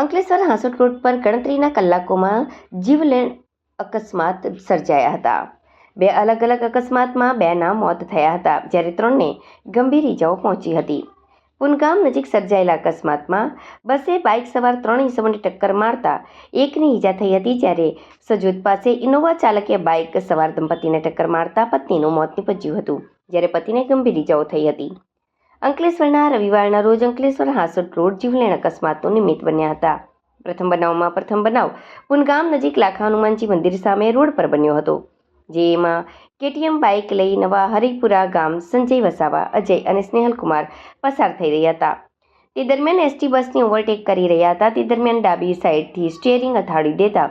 Ankleshwar Hansot road પર ગણતરીના કલાકોમાં જીવલેણ અકસ્માત સર્જાયા હતા. બે અલગ અલગ અકસ્માતમાં બેના મોત થયા હતા, જ્યારે ત્રણને ગંભીર ઇજાઓ પહોંચી હતી. પુનગામ નજીક સર્જાયેલા અકસ્માતમાં બસે બાઇક સવાર ત્રણ ઈસમોને ટક્કર મારતા એકની ઈજા થઈ હતી, જ્યારે સજોદ પાસે ઇનોવા ચાલકે બાઇક સવાર દંપતીને ટક્કર મારતા પત્નીનું મોત નીપજ્યું હતું, જ્યારે પતિને ગંભીર ઇજાઓ થઈ હતી. અંકલેશ્વરના રવિવારના રોજ અંકલેશ્વર હાંસોટ રોડ જીવલેણ અકસ્માતો નિમિત્ત બન્યા હતા. પ્રથમ બનાવમાં પ્રથમ બનાવ પુનગામ નજીક લાખા હનુમાનજી મંદિર સામે રોડ પર બન્યો હતો, જેમાં કેટીએમ બાઇક લઈ નવા હરિપુરા ગામ સંજય વસાવા, અજય અને સ્નેહલકુમાર પસાર થઈ રહ્યા હતા. તે દરમિયાન એસટી બસની ઓવરટેક કરી રહ્યા હતા. તે દરમિયાન ડાબી સાઈડથી સ્ટિયરિંગ અથાડી દેતા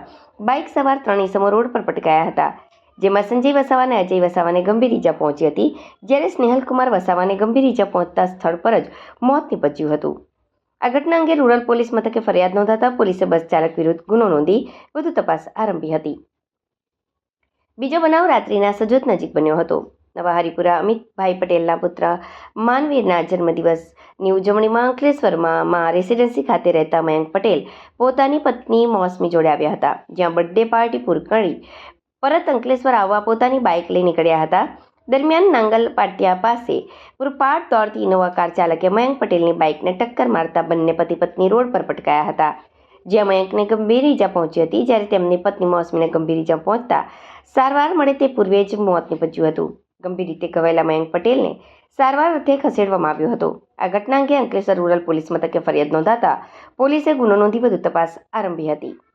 બાઇક સવાર ત્રણ ઇસમો રોડ પર પટકાયા હતા. જેમાં સંજય વસાવા અને અજય વસાવાને ગંભીર ઈજા પહોંચી હતી. જ્યારે સ્નેહલકુમાર વસાવાને ગંભીર ઈજા પહોંચતા સ્થળ પર જ મોત નીપજ્યું હતું. આ ઘટના અંગે રૂરલ પોલીસ મથકે ફરિયાદ નોંધાતા પોલીસે બસ ચાલક વિરુદ્ધ ગુનો નોંધી વધુ તપાસ આરંભી હતી. બીજો બનાવ રાત્રિના સજોત નજીક બન્યો હતો. નવા હરિપુરા અમિતભાઈ પટેલના પુત્ર માનવીરના જન્મદિવસની ઉજવણીમાં અંકલેશ્વરમાં માં રેસિડેન્સી ખાતે રહેતા મયંક પટેલ પોતાની પત્ની મોસમી જોડે આવ્યા હતા, જ્યાં બર્થડે પાર્ટી પૂર કરી પરત અંકલેશ્વર આવવા પોતાની બાઇક લઈ નીકળ્યા હતા. દરમિયાન નાંગલ પાટિયા પાસે પૂરપાટ દોડતી ઇનોવા કાર ચાલકે મયંક પટેલની બાઇકને ટક્કર મારતા બંને પતિ પત્ની રોડ પર પટકાયા હતા. જ્યાં મયંકને ગંભીર ઈજા પહોંચી હતી, જ્યારે તેમની પત્ની મોસમીને ગંભીર ઈજા પહોંચતા સારવાર મળે તે પૂર્વે જ મોત નીપજ્યું હતું. ગંભીર રીતે ઘવાયેલા મયંક પટેલને સારવાર અર્થે ખસેડવામાં આવ્યો હતો. આ ઘટના અંગે અંકલેશ્વર રૂરલ પોલીસ મથકે ફરિયાદ નોંધાતા પોલીસે ગુનો નોંધી વધુ તપાસ આરંભી હતી.